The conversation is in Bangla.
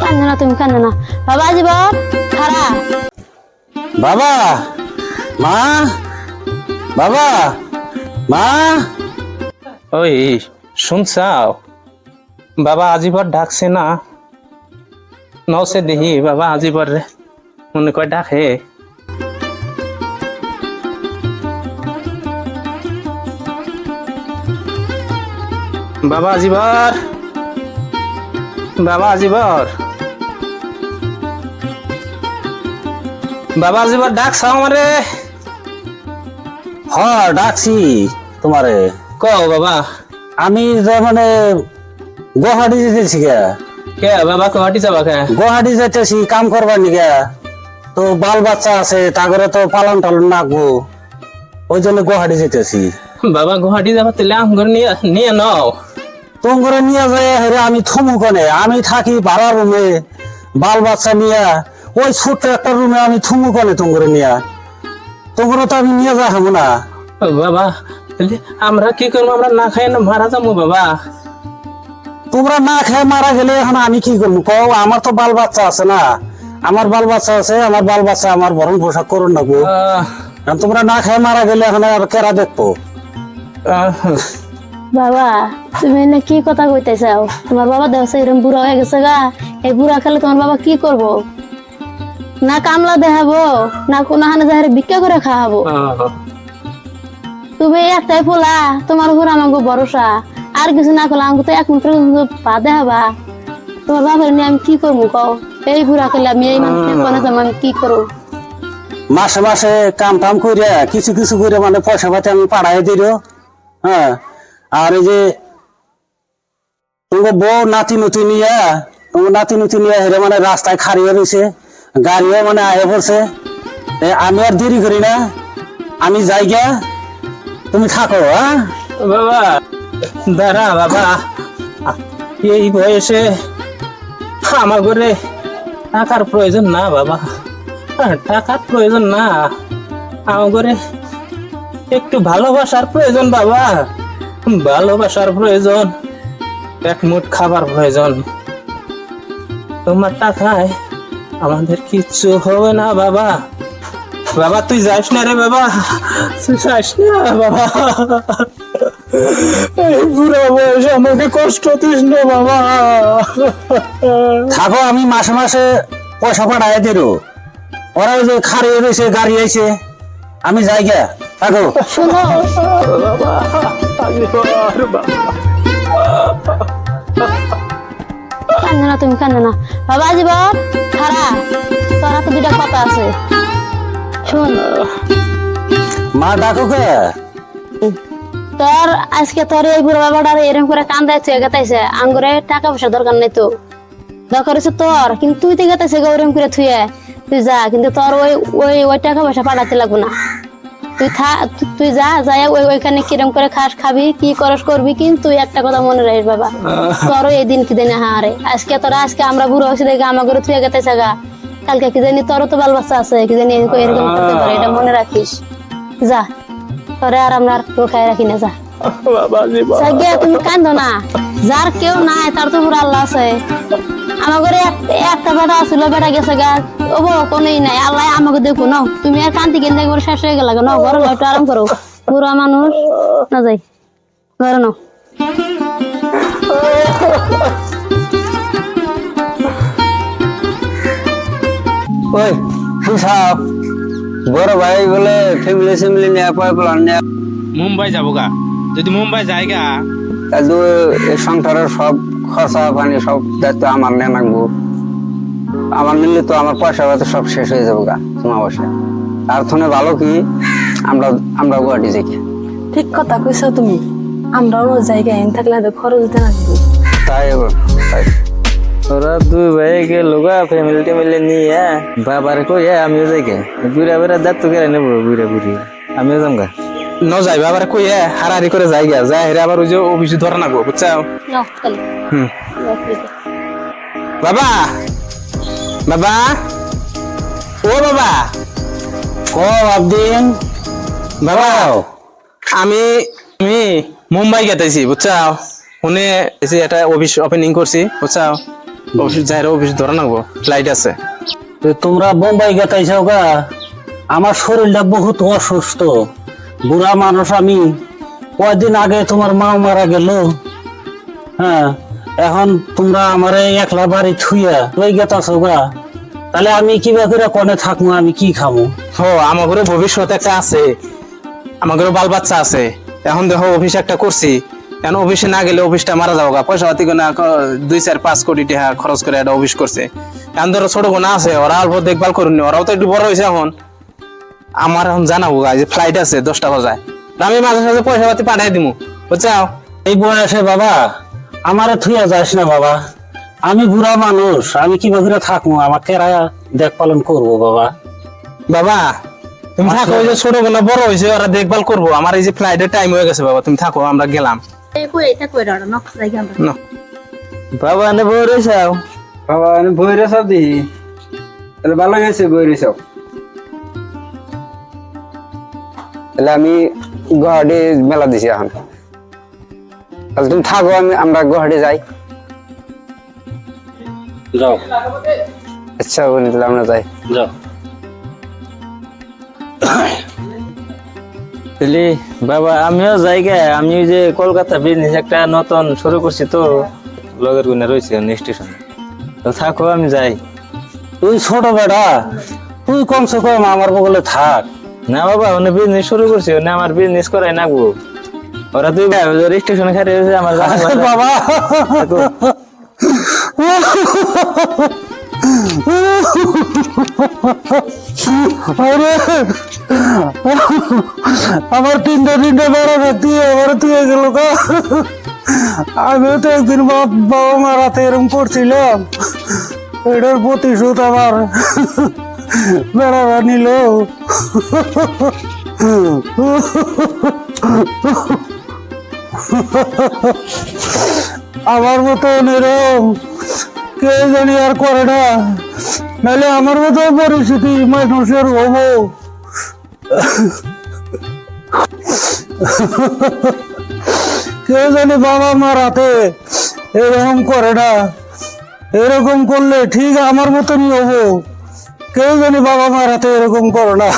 কান্দে না তুমি কান্দে না। বাবা জীবন খারা। বাবা মা বাবা মা। ওই শুনছাও? বাবা আজিবর ডাকছে না। নসে দেখি বাবা আজিবর রে। মনে কয় ডাকে। বাবা আজিবর। বাবা আজিবর। বাবা আজিবর ডাকছাও আমারে? হ ডাকছি তোমারে। কও বাবা। আমি যে মানে গুয়াহাটি যেতেছি গে। কে বাবা কোহাটি যাবা কে? গুয়াহাটি যেতেছি কাম করবার নিগে। তো বাল বাচ্চা আছে তাগরে তো পালন টালন নাকবো ওই জন্য গুয়াহাটি যেতেছি। বাবা গুয়াহাটি যাবা তাহলে আম করে নিয়ে নিয়ে নাও। তোমরা নিয়ে যায় হেরে আমি থমু কনে আমি থাকি ভাড়া রুমে। বাল বাচ্চা নিয়ে ওই ছোট্ট একটা রুমে আমি থুমু কনে তোমরা নিয়ে। তোমরা তো আমি নিয়ে যা হব না। বাবা আমরা কি করব? আমরা না খাই না মারা যাব বাবা। তোমরা না খেয়ে মারা গেলে এখন আমি কি করব? কও আমার তো বাল বাচ্চা আছে না। আমার বাল বাচ্চা আছে আমার বাল বাচ্চা আমার ভরণ পোশাক করুন না গো। তোমরা না খেয়ে মারা গেলে এখন আর কেরা দেখব? আহ, বাবা তুমি এনে কি কথা কইতে চাও তোমার বাবা দেহ এরকম বুড়া হয়ে গেছে গা। এই বুড়া খেলে তোমার বাবা কি করব? না কামলা দেখাবো না কোনো হানে যাহারে ভিক্ষা করে খাওয়াবো। তুমি একটাই পোলা তোমার উপর আমাকে ভরসা। আর কিছু না করলে আমাকে তো এক মিনিট পা দেখাবা। তোমার বাবার নিয়ে আমি কি করব কও? এই বুড়া খেলে আমি এই মানুষ আমি কি করব? মাসে মাসে কাম টাম করে কিছু কিছু করে মানে পয়সা পাতি আমি পাড়াই দিল হ্যাঁ। আর এই যে বউ নাতি নতি নিয়ে তোমার নাতি নতি নিয়ে হেরে মানে রাস্তায় খাড়িয়ে রয়েছে গাড়িও মানে আয়ে পড়ছে। আমি আর দেরি করি না, আমি যাই গিয়া, তুমি থাকো হ্যাঁ বাবা, দাঁড়া বাবা, এই বয়সে আমার ঘরে টাকার প্রয়োজন না বাবা টাকার প্রয়োজন না, আমার ঘরে একটু ভালোবাসার প্রয়োজন বাবা। ভালোবাসার প্রয়োজন এক মুঠ খাবার প্রয়োজন। তোমার টাকায় আমাদের কিচ্ছু হবে না, বাবা। বাবা, তুই যাস না রে, বাবা। তুই যাস না, বাবা। এই বুড়ো বয়সে আমাকে কষ্ট দিস না, বাবা। থাকো, আমি মাসে মাসে পয়সা পাঠাই দিল ওরা যে খাড়িয়ে রয়েছে গাড়ি আইছে, আমি যাই গিয়া। থাকো শুনো। কান্দে না তুমি কান্দে না। বাবা জীবন খারা তোর হাতে দুটা কথা আছে। শুন। মা ডাকো কে? তোর আজকে তোর এই বুড়ো বাবাটার এরকম করে কান্দায় তুই গেতাইছে আঙ্গুরে টাকা পয়সা দরকার নাই তো। দরকার হচ্ছে তোর কিন্তু তুই তো গেতাইছে গৌরম করে থুয়ে। তুই যা কিন্তু তোর ওই ওই ওই টাকা পয়সা পাঠাতে লাগবো না। তুই থা তুই যা যাই ওই ওইখানে কিরম করে খাস খাবি কি করস করবি কিন্তু তুই একটা কথা মনে রাখিস বাবা। তোর এই দিন কি দিনে হারে আজকে তোরা আজকে আমরা বুড়ো হয়েছি দেখে আমার করে তুই গেতাইছে গা। কালকে কি জানি তোরও তো বাল বাচ্চা আছে কি জানি এরকম করতে পারে এটা মনে রাখিস। যা তোরে আর আমরা আর খাই রাখি না যা। বাবা। তুমি কান্দো না। যার কেউ নাই তার তো পুরো আল্লাহ আছে। আমার ঘরে একটা বেটা আছিল বেটা গেছে গা। ও কোনোই নাই। আল্লাহ আমাকে দেখো নাও। তুমি আর কান্তি কেন একবার শেষ হয়ে গেল নাও ঘরে একটু আরাম করো। বুড়া মানুষ না যাই। ঘরে নাও। ওই বড় ভাই বলে ফ্যামিলি ফ্যামিলি নিয়ে পয় প্লান নিয়ে মুম্বাই যাব গা। যদি মুম্বাই তাহলে এই সংসারের সব খরচা পানি সব দায়িত্ব আমার নিয়ে রাখব আমার নিলে তো আমার পয়সা পাতি সব শেষ হয়ে যাব গা তোমার বসে আর থনে ভালো কি? আমরা আমরা গুয়াহাটি যাই। ঠিক কথা কইছো তুমি। আমরাও জায়গায় এনে থাকলে খরচ দিতে লাগবে তাই তাই। তোরা দুই ভাই গেল গা ফ্যামিলি টেমিলি নিয়ে। বাবার কই আমিও যাই গে। বুড়া বুড়া দাঁত তো কেড়ে নেব বুড়া বুড়ি আমিও যাম গা। ন যাই বাবার কই হারাহারি করে যাই গা যাই হেরে আবার ওই যে অফিস ধরা নাগবো বুঝছাও? হুম। বাবা! বাবা! ও বাবা! ক আবদিন বাবা আমি আমি মুম্বাই গেতেছি বুঝছাও? শুনে এসে একটা অফিস ওপেনিং করছি বুঝছাও? অফিস যাই অফিস ধরে নাকবো ফ্লাইট আছে। তোমরা বোম্বাই গেতাইছাও গা? আমার শরীরটা বহুত অসুস্থ। বুড়া মানুষ আমি কয়দিন আগে তোমার মা মারা গেল। হ্যাঁ এখন তোমরা আমারে একলা বাড়ি থুইয়া লই গেতাছো গা। তাহলে আমি কিবা করে কনে থাকব আমি কি খামো? হো আমার ঘরে ভবিষ্যৎ একটা আছে। আমার ঘরে বাল বাচ্চা আছে। এখন দেখো অফিস একটা করছি। এখন অফিসে না গেলে অফিসটা মারা গা? পয়সা পাতি না দুই চার পাঁচ কোটি টাকা খরচ করে একটা অফিস করছে। এখন ধরো ছোট গোনা আছে, ওরা অল্প দেখভাল করুন ওরাও তো একটু বড় হয়েছে এখন। আমার এখন জানাব যে ফ্লাইট আছে দশটা বাজায়। আমি মাঝে মাঝে পয়সা পাতি পাঠাই দিমু বুঝছাও? এই বয়সে বাবা আমারে থুইয়া যাস না বাবা। আমি বুড়া মানুষ আমি কিবা করে থাকব? আমার কেরা দেখ পালন করব বাবা। বাবা তুমি থাকো ওই যে ছোট গোনা বড় হয়েছে ওরা দেখভাল করব। আমার এই যে ফ্লাইটের টাইম হয়ে গেছে বাবা তুমি থাকো আমরা গেলাম। বাবা এনে বই রয়েছাও বাবা আমি বই রেসাব দিহি তাহলে ভালো হয়েছে বই রেসাব তাহলে আমি গুয়াহাটি মেলা দিছি এখন। তাহলে তুমি থাকো আমি আমরা গুয়াহাটি যাই। যাও। আচ্ছা বলি তাহলে আমরা যাই। যাও। তাহলে বাবা আমিও যাই গে। আমি ওই যে কলকাতা বিজনেস একটা নতুন শুরু করছি তো। লগের গুনে রয়েছে স্টেশনে তো থাকো আমি যাই। তুই ছোট বেটা তুই কমসে কম আমার বগলে থাক। না বাবা ওনে বিজনেস শুরু করছি ওনে আমার বিজনেস করাই নাগবো। ওরা দুই ভাই স্টেশনে খারে আমার বাবা। আরে! আমার তিনটা তিনটা বড় ব্যক্তি আমার তুই গেল গা। আমিও তো একদিন বাবা মার হাতে এরকম করছিলাম। এটার প্রতিশোধ আমার। বেড়াবা নিল আমার মতন এরকম কে জানি আর করে না। নাহলে আমার মতো পরিস্থিতি মানুষের হব। কে জানি বাবা মার হাতে এরকম করে না। এরকম করলে ঠিক আমার মতনই হব। কেউ জানি বাবা মার হাতে এরকম করো না।